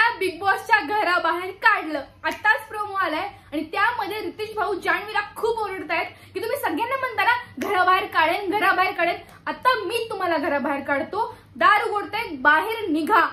मला बिग बॉसच्या घराबाहेर काढलं. आताच प्रोमो आलाय आणि त्यामध्ये रितेश भाऊ जान्हवीला खूप ओरडतायत की तुम्ही सगळ्यांना म्हणता ना घराबाहेर काढेन घराबाहेर काढेन. आता मी तुम्हाला घराबाहेर काढतो. दार उघडतोय बाहेर निघा.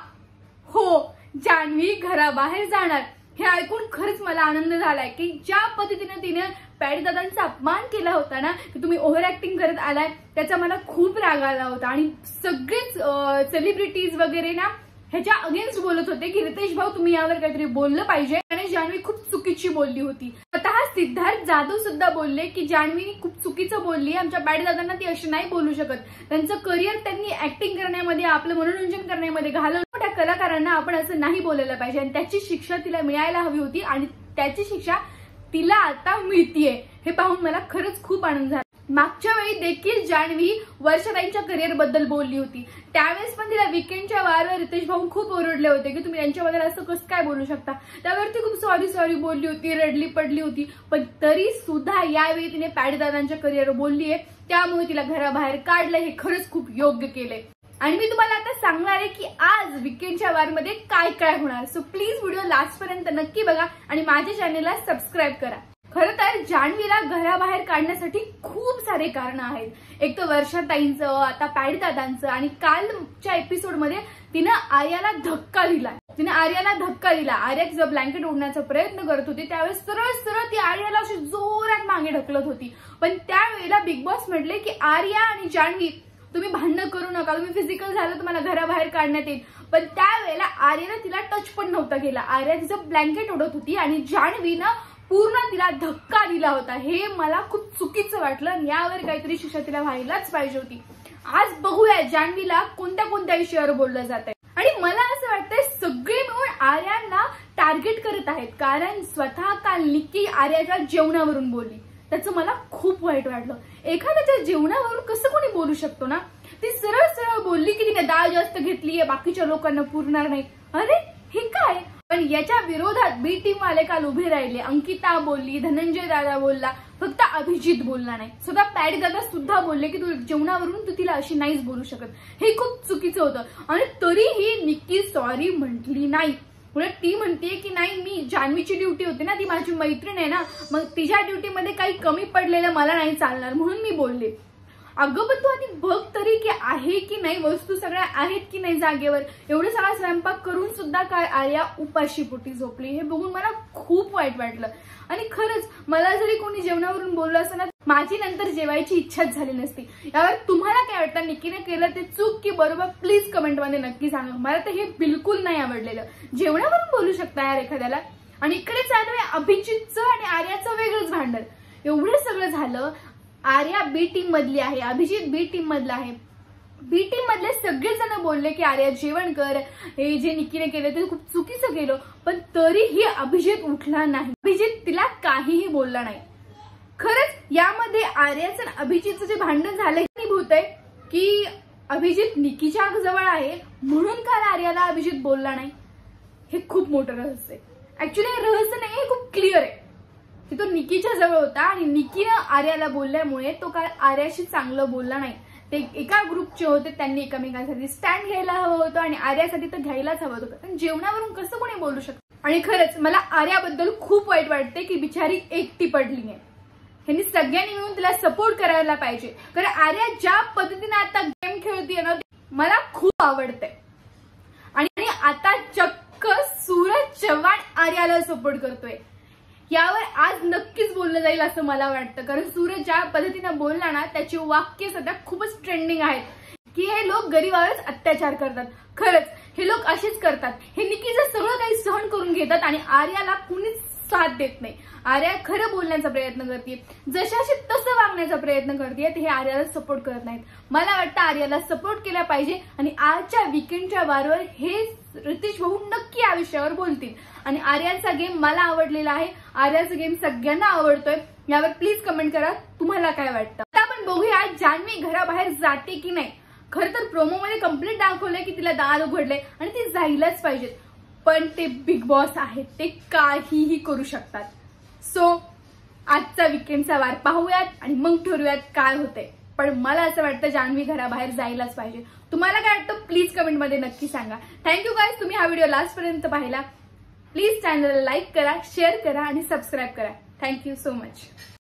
हो जान्हवी घराबाहेर जाणार. हे ऐकून खरंच मला आनंद झालाय की ज्या पद्धतीने तिने पॅडीदादांचा अपमान केला होता ना की तुम्ही ओव्हर ऍक्टिंग करत आलाय त्याचा मला खूप राग आला होता. आणि सगळेच सेलिब्रिटीज वगैरे ना ह्याच्या अगेन्स्ट बोलत होते की रितेश भाऊ तुम्ही यावर काहीतरी बोललं पाहिजे. आणि जान्हवी खूप चुकीची बोलली होती. स्वतः सिद्धार्थ जाधव सुद्धा बोलले की जान्हवी खूप चुकीचं बोलली आमच्या बॅड दादांना ती अशी नाही बोलू शकत. त्यांचं करिअर त्यांनी ऍक्टिंग करण्यामध्ये आपलं मनोरंजन करण्यामध्ये घालवलं. मोठ्या कलाकारांना आपण असं नाही बोलायला पाहिजे. आणि त्याची शिक्षा तिला मिळायला हवी होती आणि त्याची शिक्षा तिला आता मिळतीये. हे पाहून मला खरंच खूप आनंद झाला. मागच्या वेळी देखील जान्हवी वर्षाताईंच्या करिअरबद्दल बोलली होती. त्यावेळेस पण तिला विकेंडच्या वारवर रितेश भाऊ खूप ओरडले होते की तुम्ही यांच्याबद्दल असं कसं काय बोलू शकता? त्यावरती खूप सॉरी सॉरी बोलली होती रडली पडली होती. पण तरी सुद्धा यावेळी तिने पॅडीदादांच्या करिअर बोलली आहे त्यामुळे तिला घराबाहेर काढलं हे खरंच खूप योग्य केलंय. आणि मी तुम्हाला आता सांगणार आहे की आज विकेंडच्या वारमध्ये काय काय होणार. सो प्लीज व्हिडिओ लास्ट पर्यंत नक्की बघा आणि माझ्या चॅनेलला सबस्क्राईब करा. खर तर जान्हवीला घराबाहेर काढण्यासाठी खूप सारे कारण आहेत. एक तर वर्षाताईंचं आता पॅडदादांचं आणि कालच्या एपिसोडमध्ये तिनं आर्याला धक्का दिला. तिने आर्याला धक्का दिला. आर्या तिचं ब्लँकेट ओढण्याचा प्रयत्न करत होती. त्यावेळेस सरळ सरळ ती आर्याला अशी जोरात मागे ढकलत होती. पण त्यावेळेला बिग बॉस म्हटले की आर्या आणि जान्हवी तुम्ही भांडणं करू नका. तुम्ही फिजिकल झालं तुम्हाला घराबाहेर काढण्यात येईल. पण त्यावेळेला आर्यानं तिला टच पण नव्हता केला आर्या तिचं ब्लँकेट ओढत होती आणि जान्हवीनं पूर्ण तिला धक्का दिला होता. हे मला खूप चुकीचं वाटलं यावर काहीतरी शिक्षा तिला व्हायलाच पाहिजे होती. आज बघूया जान्हवीला कोणत्या कोणत्या विषयावर बोललं जात आहे. आणि मला असं वाटतंय सगळे मिळून आर्यांना टार्गेट करत आहेत. कारण स्वतः काल निक्की आर्याच्या जेवणावरून बोलली. त्याचं मला खूप वाईट वाटलं. एखाद्याच्या जेवणावरून कसं कोणी बोलू शकतो ना? ती सरळ सरळ बोलली की तिने डाळ जास्त घेतलीये बाकीच्या लोकांना पुरणार नाही. अरे हे काय? पण याच्या विरोधात बी टीम वाले काल उभे राहिले. अंकिता बोलली धनंजय दादा बोलला फक्त अभिजित बोलला नाही. स्वतः पॅड दादा सुद्धा बोलले की तू जेवणावरून तू तिला अशी नाहीच बोलू शकत. हे खूप चुकीचं होतं. आणि तरीही निक्की सॉरी म्हटली नाही. उलट ती म्हणते की नाही मी जान्हवीची ड्युटी होती ना ती माझी मैत्रीण आहे ना मग तिच्या ड्युटीमध्ये काही कमी पडलेलं मला नाही चालणार म्हणून मी बोलले. अगं पण तू आधी बघ तरी की आहे की नाही वस्तू सगळ्या आहेत की नाही जागेवर. एवढं सगळा स्वयंपाक करून सुद्धा काय आर्या उपाशी पोटी झोपली? हे बघून मला खूप वाईट वाटलं. आणि खरंच मला जरी कोणी जेवणावरून बोललं असं ना माझी नंतर जेवायची इच्छाच झाली नसती. यावर तुम्हाला काय वाटतं? निकीने केलं ते चूक की बरोबर? प्लीज कमेंटमध्ये नक्की सांगा. मला तर हे बिलकुल नाही आवडलेलं. जेवणावरून बोलू शकता यार एखाद्याला. आणि इकडे चालू आहे अभिजितचं आणि आर्याचं वेगळंच भांडण. एवढं सगळं झालं आर्या बी टीम मधली आहे अभिजित बी टीम मधला आहे. बी टीम मधले सगळेजण बोलले की आर्या जेवण कर. हे जे निकीने केलं ते खूप चुकीचं केलं पण तरीही अभिजित उठला नाही. अभिजित तिला काहीही बोलला नाही. खरंच यामध्ये आर्याचं आणि अभिजितचं जे भांडण झालं भूत आहे की अभिजित निकीच्या जवळ आहे म्हणून काल आर्याला अभिजित बोलला नाही. हे खूप मोठं रहस्य आहे. ऍक्च्युली हे रहस्य नाही हे खूप क्लिअर आहे. की तो निकीच्या जवळ होता आणि निकीनं आर्याला बोलल्यामुळे तो काय आर्याशी चांगलं बोलला नाही. ते एका ग्रुपचे होते त्यांनी एकमेकांसाठी स्टँड घ्यायला हवं होतं आणि आर्यासाठी तर घ्यायलाच हवं होतं. पण जेवणावरून कसं कोणी बोलू शकतं? आणि खरंच मला आर्याबद्दल खूप वाईट वाटते की बिचारी एकटी पडली आहे ह्यांनी सगळ्यांनी मिळून तिला सपोर्ट करायला पाहिजे. कारण आर्या ज्या पद्धतीने आता गेम खेळतीये ना मला खूप आवडते आणि आता चक्क सूरज चव्हाण आर्याला सपोर्ट करतोय. यावर आज नक्कीच बोललं जाईल असं मला वाटतं. कारण सूरज ज्या पद्धतीनं बोलला ना त्याची वाक्य सध्या खूपच ट्रेंडिंग आहेत. की हे लोक गरीबावरच अत्याचार करतात. खरंच हे लोक असेच करतात. हे निकीचं सगळं काही सहन करून घेतात आणि आर्याला कुणीच साथ देत नाही. आर्या खरं बोलण्याचा प्रयत्न करते. जशाशी तसं वागण्याचा प्रयत्न करते हे आर्याला सपोर्ट करत नाहीत. मला वाटतं आर्याला सपोर्ट केला पाहिजे आणि आजच्या विकेंडच्या वारवर हे रितेश भाऊ नक्की या विषयावर बोलतील. आणि आर्याचा गेम मला आवडलेला आहे. आर्याचा गेम सगळ्यांना आवडतोय. यावर प्लीज कमेंट करा. तुम्हाला काय वाटतं? आता आपण बघूया जान्हवी घराबाहेर जाते की नाही. खर तर प्रोमोमध्ये कंप्लीट दाखवलंय की तिला दार उघडले आणि ती जायलाच पाहिजेत. पण ते बिग बॉस आहेत ते काहीही करू शकतात. सो आजचा विकेंडचा वार पाहूयात आणि मग ठरवूयात काय होतंय. पण मला असं वाटतं जान्हवी घराबाहेर जायलाच पाहिजे. तुम्हाला काय वाटतं? प्लीज कमेंटमध्ये नक्की सांगा. थँक्यू गाईज तुम्ही हा व्हिडिओ लास्टपर्यंत पाहिला. प्लीज चॅनलला लाईक करा शेअर करा आणि सबस्क्राईब करा. Thank you so much